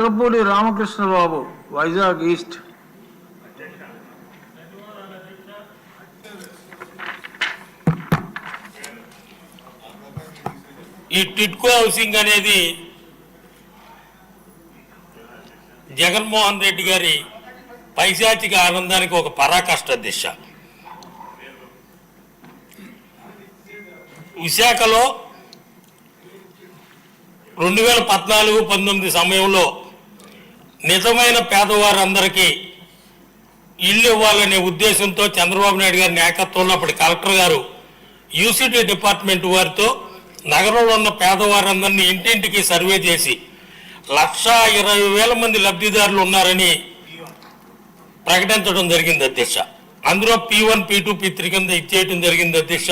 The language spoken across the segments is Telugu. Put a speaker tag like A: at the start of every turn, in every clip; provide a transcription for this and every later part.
A: నాగపూడి రామకృష్ణబాబు వైజాగ్ ఈస్ట్.
B: ఈ టిట్కో హౌసింగ్ అనేది జగన్మోహన్ రెడ్డి గారి పైశాచిక ఆనందానికి ఒక పరాకాష్ట దిశ. విశాఖలో రెండు వేల పద్నాలుగు పంతొమ్మిది సమయంలో నిజమైన పేదవారందరికీ ఇల్లు ఇవ్వాలనే ఉద్దేశంతో చంద్రబాబు నాయుడు గారి నాయకత్వంలో అప్పటి కలెక్టర్ గారు యూసిటీ డిపార్ట్మెంట్ వారితో నగరంలో ఉన్న పేదవారందరినీ ఇంటింటికి సర్వే చేసి లక్షా ఇరవై వేల మంది లబ్ధిదారులు ఉన్నారని ప్రకటించడం జరిగింది అధ్యక్ష. అందులో P one P two P three కింద ఇచ్చేయటం జరిగింది అధ్యక్ష.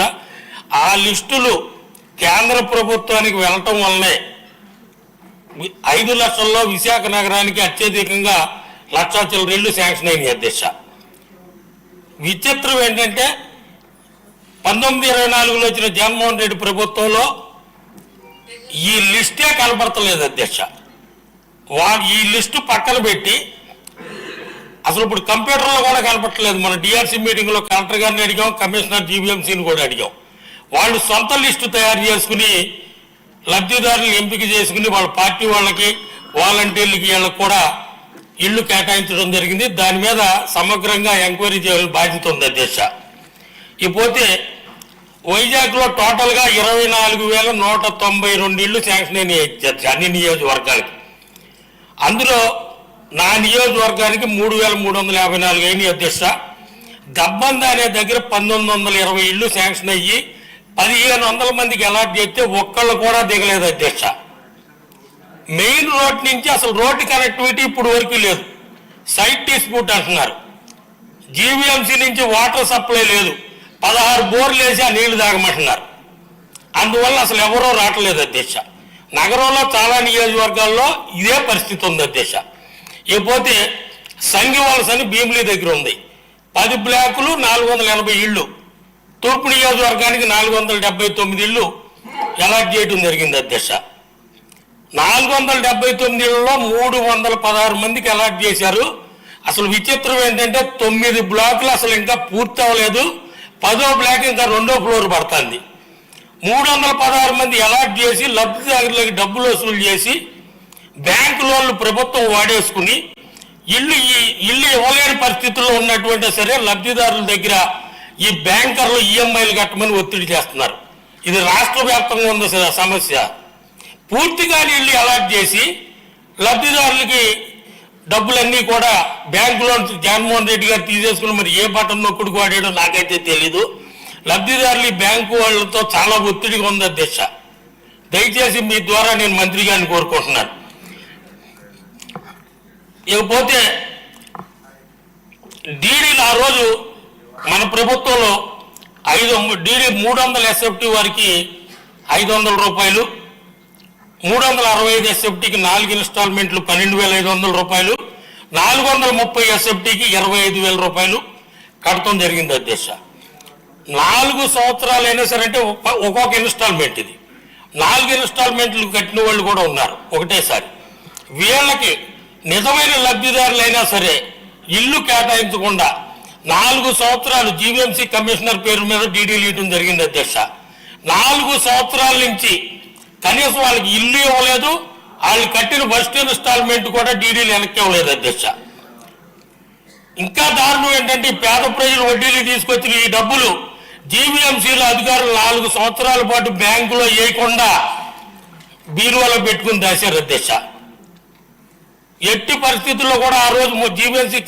B: ఆ లిస్టులు కేంద్ర ప్రభుత్వానికి వెళ్ళటం వల్లనే ఐదు లక్షల్లో విశాఖ నగరానికి అత్యధికంగా లక్షా చిల్లరేళ్ళు శాంక్షన్ అయినాయి అధ్యక్ష. విచిత్రం ఏంటంటే పంతొమ్మిది ఇరవై నాలుగులో వచ్చిన జగన్మోహన్ రెడ్డి ప్రభుత్వంలో ఈ లిస్టే కనబడతలేదు అధ్యక్ష. వా ఈ లిస్టు పక్కన పెట్టి అసలు ఇప్పుడు కంప్యూటర్లో కూడా కనపట్టలేదు మన డిఆర్సీ మీటింగ్లో కలెక్టర్ గారిని అడిగాం కమిషనర్ జీబీఎంసీని కూడా అడిగాం. వాళ్ళు సొంత లిస్టు తయారు చేసుకుని లబ్ధిదారులను ఎంపిక చేసుకుని వాళ్ళ పార్టీ వాళ్ళకి వాలంటీర్లకి వీళ్ళకి కూడా ఇల్లు కేటాయించడం జరిగింది. దాని మీద సమగ్రంగా ఎంక్వైరీ చేయాలని బాధ్యత ఉంది అధ్యక్ష. ఇకపోతే వైజాగ్లో టోటల్గా ఇరవై నాలుగు వేల నూట తొంభై రెండు ఇళ్ళు శాంక్షన్ అయినాయి అన్ని నియోజకవర్గాలకి. అందులో నా నియోజకవర్గానికి మూడు వేల మూడు వందల యాభై నాలుగు అయినాయి అధ్యక్ష. దబ్బంద అనే దగ్గర పంతొమ్మిది వందల ఇరవై ఇళ్ళు శాంక్షన్ అయ్యి పదిహేను వందల మందికి అలాట్ చేస్తే ఒక్కళ్ళు కూడా దిగలేదు అధ్యక్ష. మెయిన్ రోడ్ నుంచి అసలు రోడ్డు కనెక్టివిటీ ఇప్పుడు వరకు లేదు. సైట్ డిస్ప్యూట్ అంటున్నారు. జీవీఎంసీ నుంచి వాటర్ సప్లై లేదు. పదహారు బోర్లు వేసి ఆ నీళ్ళు తాగమంటున్నారు. అందువల్ల అసలు ఎవరో రావట్లేదు అధ్యక్ష. నగరంలో చాలా నియోజకవర్గాల్లో ఇదే పరిస్థితి ఉంది అధ్యక్ష. ఇకపోతే సంఘివలస అని భీమిలీ దగ్గర ఉంది. పది బ్లాకులు నాలుగు వందల ఎనభై ఇళ్ళు. తూర్పు నియోజకవర్గానికి నాలుగు వందల డెబ్బై తొమ్మిది ఇళ్ళు అలాట్ చేయడం జరిగింది అధ్యక్ష. నాలుగు వందల డెబ్బై తొమ్మిది ఇళ్ళలో మూడు వందల పదహారు మందికి అలాట్ చేశారు. అసలు విచిత్రం ఏంటంటే తొమ్మిది బ్లాకులు అసలు ఇంకా పూర్తి అవ్వలేదు. పదో బ్లాక్ ఇంకా రెండో ఫ్లోర్ పడుతుంది. మూడు వందల పదహారు మంది అలాట్ చేసి లబ్ధిదారులకు డబ్బులు వసూలు చేసి బ్యాంకు లోన్లు ప్రభుత్వం వాడేసుకుని ఇల్లు ఇల్లు ఇవ్వలేని పరిస్థితుల్లో ఉన్నటువంటి సరే లబ్ధిదారుల దగ్గర ఈ బ్యాంకర్లు ఈఎంఐలు కట్టమని ఒత్తిడి చేస్తున్నారు. ఇది రాష్ట్ర వ్యాప్తంగా ఉన్న సమస్య. పూర్తిగా వెళ్ళి అలాట్ చేసి లబ్ధిదారులకి డబ్బులన్నీ కూడా బ్యాంకులో లోన్ జగన్మోహన్ రెడ్డి గారు తీసేసుకుని మరి ఏ బటన్ నొక్కుడు వాడాడో నాకైతే తెలీదు. లబ్ధిదారులు ఈ బ్యాంకు వాళ్ళతో చాలా ఒత్తిడిగా ఉంది అధ్యక్ష దయచేసి మీ ద్వారా నేను మంత్రి గారిని కోరుకుంటున్నాను. ఇకపోతే డీడీలు ఆ రోజు మన ప్రభుత్వంలో ఐదు డీడీ మూడు వందల ఎస్ఎఫ్టీ వారికి ఐదు వందల రూపాయలు మూడు వందల అరవై ఐదు ఎస్ఎఫ్టీకి నాలుగు ఇన్స్టాల్మెంట్లు పన్నెండు వేల ఐదు వందల రూపాయలు నాలుగు వందల ముప్పై ఎస్ఎఫ్టీకి ఇరవై ఐదు వేల రూపాయలు కడతం జరిగింది అధ్యక్ష నాలుగు సంవత్సరాలు అయినా సరే అంటే ఒక్కొక్క ఇన్స్టాల్మెంట్ ఇది. నాలుగు ఇన్స్టాల్మెంట్లు కట్టిన వాళ్ళు కూడా ఉన్నారు ఒకటేసారి. వీళ్ళకి నిజమైన లబ్ధిదారులైనా సరే ఇల్లు కేటాయించకుండా నాలుగు సంవత్సరాలు జీవీఎంసీ కమిషనర్ పేరు మీద డీడీలు ఇవ్వడం జరిగింది అధ్యక్ష. నాలుగు సంవత్సరాల నుంచి కనీసం వాళ్ళకి ఇల్లు ఇవ్వలేదు వాళ్ళు కట్టిన ఫస్ట్ ఇన్స్టాల్మెంట్ కూడా డీడీలు వెనక్కి ఇవ్వలేదు అధ్యక్ష. ఇంకా దారుణం ఏంటంటే పేద ప్రజలు వడ్డీలు తీసుకొచ్చిన ఈ డబ్బులు జీవీఎంసీల అధికారులు నాలుగు సంవత్సరాల పాటు బ్యాంకులో వేయకుండా బీరువాలో పెట్టుకుని దాశారు అధ్యక్ష. ఎట్టి పరిస్థితుల్లో కూడా ఆ రోజు జీవీఎంసీ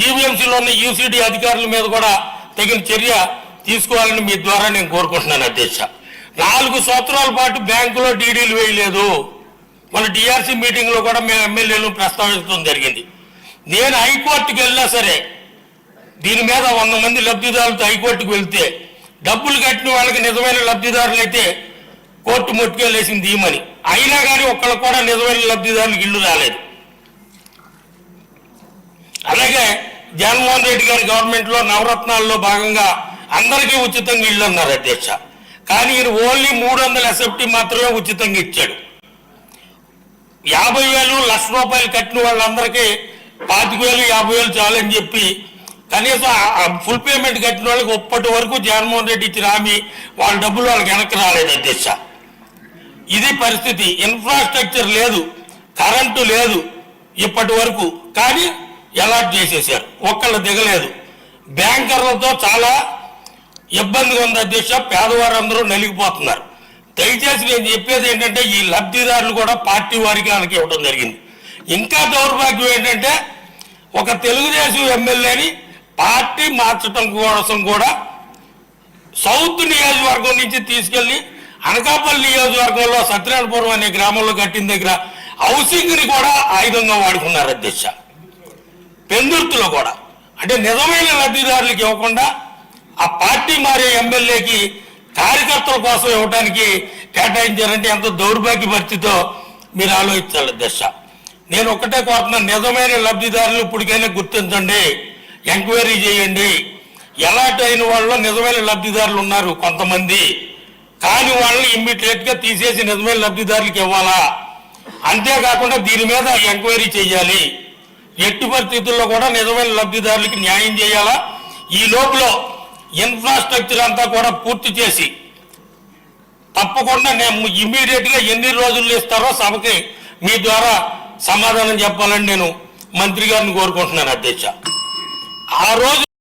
B: జీవీఎంసీలో ఉన్న యూసీడీ అధికారుల మీద కూడా తగిన చర్య తీసుకోవాలని మీ ద్వారా నేను కోరుకుంటున్నాను అధ్యక్ష. నాలుగు సంవత్సరాల పాటు బ్యాంకులో డీడీలు వేయలేదు. మన డిఆర్సీ మీటింగ్లో కూడా మేము ఎమ్మెల్యేలు ప్రస్తావించడం జరిగింది. నేను హైకోర్టుకి వెళ్ళినా సరే దీని మీద వంద మంది లబ్ధిదారులతో హైకోర్టుకు వెళ్తే డబ్బులు కట్టిన వాళ్ళకి నిజమైన లబ్ధిదారులు అయితే కోర్టు ముట్టుకెళ్ళేసింది ఈమని. అయినా కానీ ఒక్కళ్ళు కూడా నిజమైన లబ్ధిదారులకు ఇల్లు రాలేదు. అలాగే జగన్మోహన్ రెడ్డి గారి గవర్నమెంట్లో నవరత్నాల్లో భాగంగా అందరికీ ఉచితంగా ఇళ్ళు అన్నారు అధ్యక్ష. కానీ ఈయన ఓన్లీ మూడు వందల ఎస్ఎఫ్టీ మాత్రమే ఉచితంగా ఇచ్చాడు. యాభై వేలు లక్ష రూపాయలు కట్టిన వాళ్ళందరికీ పాతిక వేలు యాభై వేలు చాలని చెప్పి కనీసం ఫుల్ పేమెంట్ కట్టిన వాళ్ళకి ఇప్పటి వరకు జగన్మోహన్ రెడ్డి ఇచ్చిన హామీ వాళ్ళ డబ్బులు వాళ్ళకి వెనక్కి రాలేదు అధ్యక్ష. ఇది పరిస్థితి. ఇన్ఫ్రాస్ట్రక్చర్ లేదు కరెంటు లేదు ఇప్పటి వరకు. కానీ అలాట్ చేసేసారు ఒక్కళ్ళు దిగలేదు. బ్యాంకర్లతో చాలా ఇబ్బందిగా ఉంది అధ్యక్ష. పేదవారు అందరూ నలిగిపోతున్నారు. దయచేసి నేను చెప్పేది ఏంటంటే ఈ లబ్ధిదారులు కూడా పార్టీ వారికి వాళ్ళకి ఇవ్వడం జరిగింది. ఇంకా దౌర్భాగ్యం ఏంటంటే ఒక తెలుగుదేశం ఎమ్మెల్యేని పార్టీ మార్చడం కోసం కూడా సౌత్ నియోజకవర్గం నుంచి తీసుకెళ్ళి అనకాపల్లి నియోజకవర్గంలో సత్యనారాయణపురం అనే గ్రామంలో కట్టిన దగ్గర హౌసింగ్ని కూడా ఆయుధంగా వాడుకున్నారు అధ్యక్ష. పెందుర్తిలో కూడా. అంటే నిజమైన లబ్ధిదారులకు ఇవ్వకుండా ఆ పార్టీ మారే ఎమ్మెల్యేకి కార్యకర్తల కోసం ఇవ్వడానికి కేటాయించారంటే ఎంత దౌర్భాగ్య పరిస్థితితో మీరు ఆలోచించాలి దశ. నేను ఒకటే కోరుతున్నాను నిజమైన లబ్ధిదారులు ఇప్పటికైనా గుర్తించండి ఎంక్వైరీ చేయండి. ఎలాంటి అయిన వాళ్ళు నిజమైన లబ్ధిదారులు ఉన్నారు కొంతమంది. కాని వాళ్ళని ఇమ్మీడియట్గా తీసేసి నిజమైన లబ్ధిదారులకు ఇవ్వాలా? అంతేకాకుండా దీని మీద ఎంక్వైరీ చేయాలి. ఎట్టి పరిస్థితుల్లో కూడా నిజమైన లబ్ధిదారులకి న్యాయం చేయాలా? ఈ లోపల ఇన్ఫ్రాస్ట్రక్చర్ అంతా కూడా పూర్తి చేసి తప్పకుండా నేను ఇమీడియట్గా ఎన్ని రోజుల్లో ఇస్తారో సభకి మీ ద్వారా సమాధానం చెప్పాలని నేను మంత్రి గారిని కోరుకుంటున్నాను అధ్యక్ష. ఆ రోజు